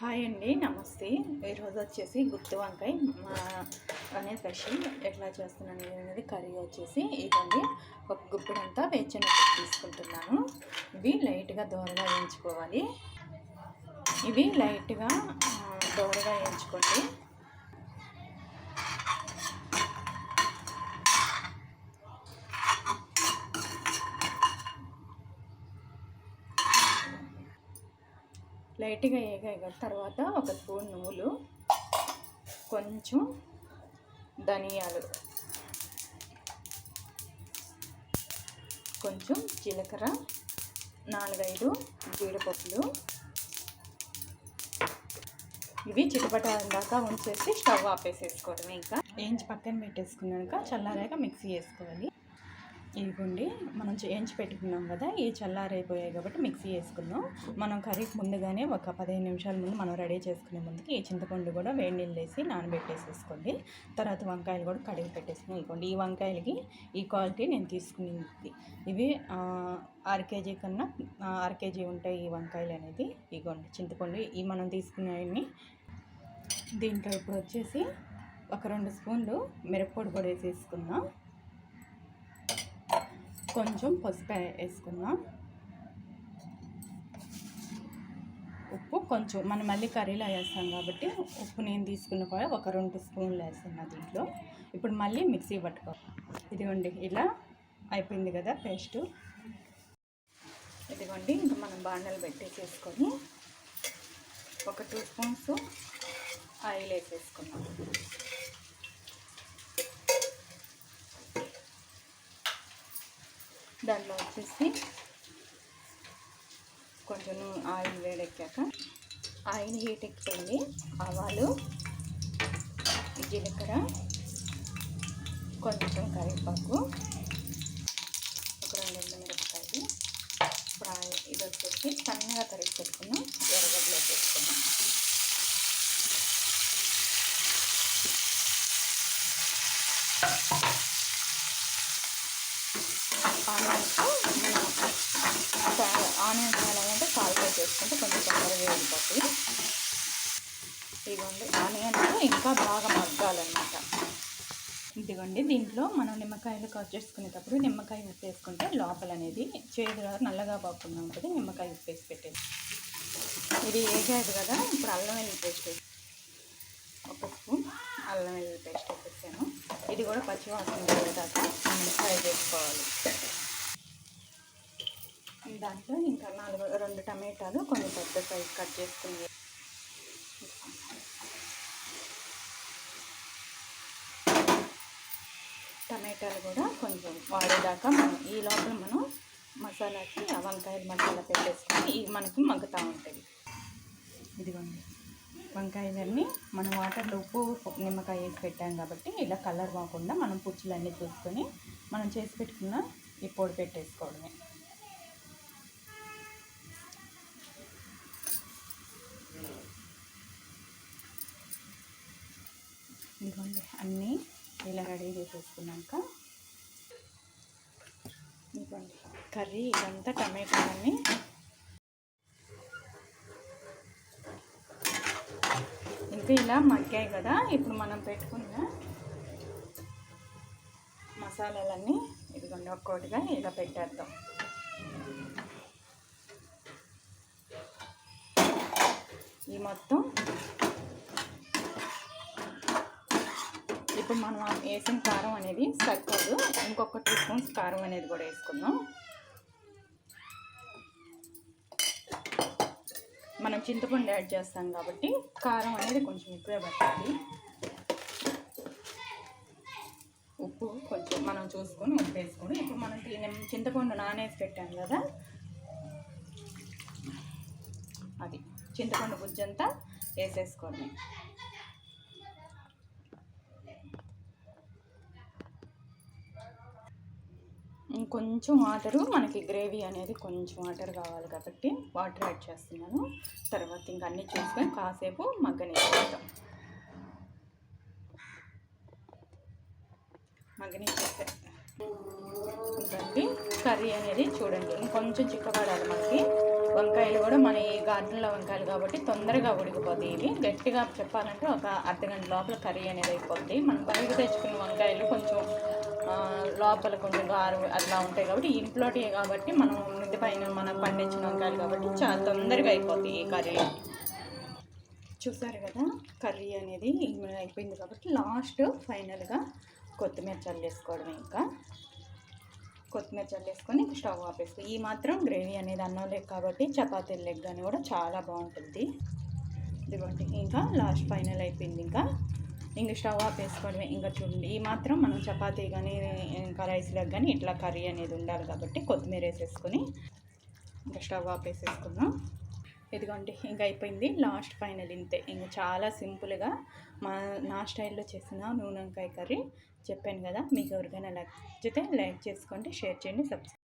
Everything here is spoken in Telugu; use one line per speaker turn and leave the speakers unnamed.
హాయ్ అండి నమస్తే. ఈరోజు వచ్చేసి గుత్తి వంకాయ మా అనే స్పెషల్. ఎట్లా చేస్తున్నాను అనేది కర్రీ వచ్చేసి ఇదండి. ఒక గుప్పిడంతా వేచిన తీసుకుంటున్నాను. ఇవి లైట్గా దోరగా వేయించుకోవాలి. ఇవి లైట్గా దూరగా దోరగా వేయించుకోండి. లైట్గా వేగాక తర్వాత ఒక స్పూన్ నువ్వులు కొంచెం ధనియాలు కొంచెం జీలకర్ర నాలుగైదు జీడిపప్పులు. ఇవి చిటపట దాకా ఉంచేసి స్టవ్ ఆపేసేసుకోవడం ఇంకా. వేయించి పక్కన పెట్టేసుకున్నాక చల్లారాక మిక్సీ వేసుకోవాలి ఇదిగోండి మనం చేయించి పెట్టుకున్నాం కదా ఈ చల్లారైపోయాయి కాబట్టి మిక్సీ వేసుకున్నాం మనం కర్రీకి ముందుగానే ఒక పదిహేను నిమిషాల ముందు మనం రెడీ చేసుకునే ముందుకి ఈ చింతపండు కూడా వేడి నీళ్ళు వేసి నానబెట్టేసేసుకోండి. తర్వాత వంకాయలు కూడా కడిగి పెట్టేసుకుని ఇదిగోండి ఈ వంకాయలకి ఈ క్వాలిటీ నేను తీసుకునేది. ఇవి ఆ, అర కేజీ కన్నా ఆ, అర కేజీ ఉంటాయి ఈ వంకాయలు అనేది. ఇదిగోండి చింతపండు ఈ మనం తీసుకునేవి. దీంట్లో ఇప్పుడు వచ్చేసి ఒక రెండు స్పూన్లు మిరప్పొడి కూడా వేసేసుకుందాం. కొంచెం పసుపు వేసుకుందాం. ఉప్పు కొంచెం మనం మళ్ళీ కర్రీలో వేస్తాం కాబట్టి ఉప్పు నేను తీసుకున్న కూడా ఒక రెండు స్పూన్లు వేస్తున్నా దీంట్లో. ఇప్పుడు మళ్ళీ మిక్సీ పట్టుకో ఇదిగోండి ఇలా అయిపోయింది కదా పేస్టు. ఇదిగోండి ఇంకా మనం బాండలు పెట్టేసేసుకొని ఒక టూ స్పూన్స్ ఆయిల్ వేసేసుకున్నాం దాంట్లో వచ్చేసి కొంచెం ఆయిల్ వేడెక్కాక ఆయిల్ హీట్ ఎక్కిపోయింది. ఆవాలు జీలకర్ర కొంచెం కరివేపాకు ఒక రెండు మిరపకాయలు ఇప్పుడు ఇది వచ్చేసి సన్నగా తరిగి పెట్టుకున్నాం ఎర్రగడ్డలు వేసుకున్నాం ఆనియన్స్ మనం ఆనియన్స్ ఎలాగంటే కాల్ఫ్రై చేసుకుంటే కొంచెం తొందరగా వేగిపోతాయి ఇదిగోండి ఆనియన్స్ ఇంకా బాగా మగ్గాలన్నమాట. ఇదిగోండి దీంట్లో మనం నిమ్మకాయలు కట్ చేసుకునేటప్పుడు నిమ్మకాయ ఉప్పేసుకుంటే లోపల అనేది చేదుగా నల్లగా పోకుండా ఉంటుంది. నిమ్మకాయ ఉప్పేసి పెట్టేది ఇది వేసేది కదా ఇప్పుడు అల్లం వెల్లుల్లి పేస్ట్ ఒక స్పూన్ అల్లం వెల్లుల్లి పేస్ట్ వేసేసాను. ఇది కూడా పచ్చివాసన పోయేదాకా మనం ఫ్రై చేసుకోవాలి. దాంట్లో ఇంకా నాలుగు రెండు టమాటాలు కొన్ని పెద్ద సైజ్ కట్ చేసుకుని టమాటాలు కూడా కొంచెం వాడేదాకా మనం ఈ లోపల మనం మసాలాకి ఆ వంకాయలు మసాలా పెట్టేసుకొని ఇవి మనకి మగ్గుతూ ఉంటుంది ఇదిగోండి. వంకాయలన్నీ మనం వాటర్లో ఉప్పు నిమ్మకాయ వేసి పెట్టాం కాబట్టి ఇలా కలర్ పోకుండా మనం పుచ్చులన్నీ చూసుకొని మనం చేసి పెట్టుకున్న ఈ పొడి పెట్టేసుకోవడమే. ఇదిగోండి. అన్నీ ఇలా రెడీ చేసేసుకున్నాక ఇదిగోండి కర్రీ ఇదంతా టమాటాలన్నీ ఇంకా ఇలా మగ్గాయి కదా ఇప్పుడు మనం పెట్టుకున్న మసాలాలన్నీ ఇదిగోండి ఒక్కొక్కటిగా ఇలా పెట్టేద్దాం. ఈ మొత్తం ఇప్పుడు మనం వేసిన కారం అనేది సరిపోదు. ఇంకొక టూ స్పూన్స్ కారం అనేది కూడా వేసుకుందాం. మనం చింతపండు యాడ్ చేస్తాం కాబట్టి కారం అనేది కొంచెం ఎక్కువే పట్టాలి ఉప్పు కొంచెం మనం చూసుకొని ఉప్పు వేసుకొని ఇప్పుడు మనం దీన్ని చింతపండు నానేసి పెట్టాం కదా. అది చింతపండు గుజ్జంతా వేసేసుకోండి. ఇంకొంచెం వాటరు మనకి గ్రేవీ అనేది కొంచెం వాటర్ కావాలి కాబట్టి వాటర్ యాడ్ చేస్తున్నాను. తర్వాత ఇంకా అన్నీ చూసుకొని కాసేపు మగ్గనిచ్చేస్తాం మగ్గనిచ్చేస్తే ఇంకండి కర్రీ అనేది చూడండి ఇంకొంచెం చిక్కబడాలి మనకి. వంకాయలు కూడా మన ఈ గార్డెన్లో వంకాయలు కాబట్టి తొందరగా ఉడికిపోతాయి ఇవి. గట్టిగా చెప్పాలంటే ఒక అర్ధ గంట లోపల కర్రీ అనేది అయిపోద్ది. మనం బయట తెచ్చుకున్న వంకాయలు కొంచెం లోపల కొంచెం గారు అట్లా ఉంటాయి కాబట్టి ఇంట్లోటి కాబట్టి మనం ముందు పైన మనం పండించిన వంకాయలు కాబట్టి చాలా తొందరగా అయిపోతాయి ఈ కర్రీ. చూసారు కదా కర్రీ అనేది అయిపోయింది కాబట్టి లాస్ట్ ఫైనల్గా కొత్తిమీర చల్లేసుకోవడం ఇంకా. కొత్తిమీర చల్లేసుకొని స్టవ్ ఆపేసుకో ఈ మాత్రం గ్రేవీ అనేది అన్నం లెగ్ కాబట్టి చపాతీల లెగ్ అని కూడా చాలా బాగుంటుంది. ఇదిగోండి ఇంకా లాస్ట్ ఫైనల్ అయిపోయింది ఇంకా. ఇంకా స్టవ్ ఆపేసుకోవడమే ఇంకా చూడండి ఈ మాత్రం మనం చపాతీ కానీ ఇంకా రైస్లకు కానీ ఇట్లా కర్రీ అనేది ఉండాలి కాబట్టి కొత్తిమీర వేసేసుకొని ఇంకా స్టవ్ ఆపేసేసుకున్నాం ఇదిగోండి ఇంకా అయిపోయింది. లాస్ట్ ఫైనల్ ఇంతే. ఇంకా చాలా సింపుల్గా మా నా స్టైల్లో చేసిన నూనెంకాయ కర్రీ చెప్పాను కదా. మీకు ఎవరికైనా నచ్చితే లైక్ చేసుకోండి షేర్ చేయండి సబ్స్క్రైబ్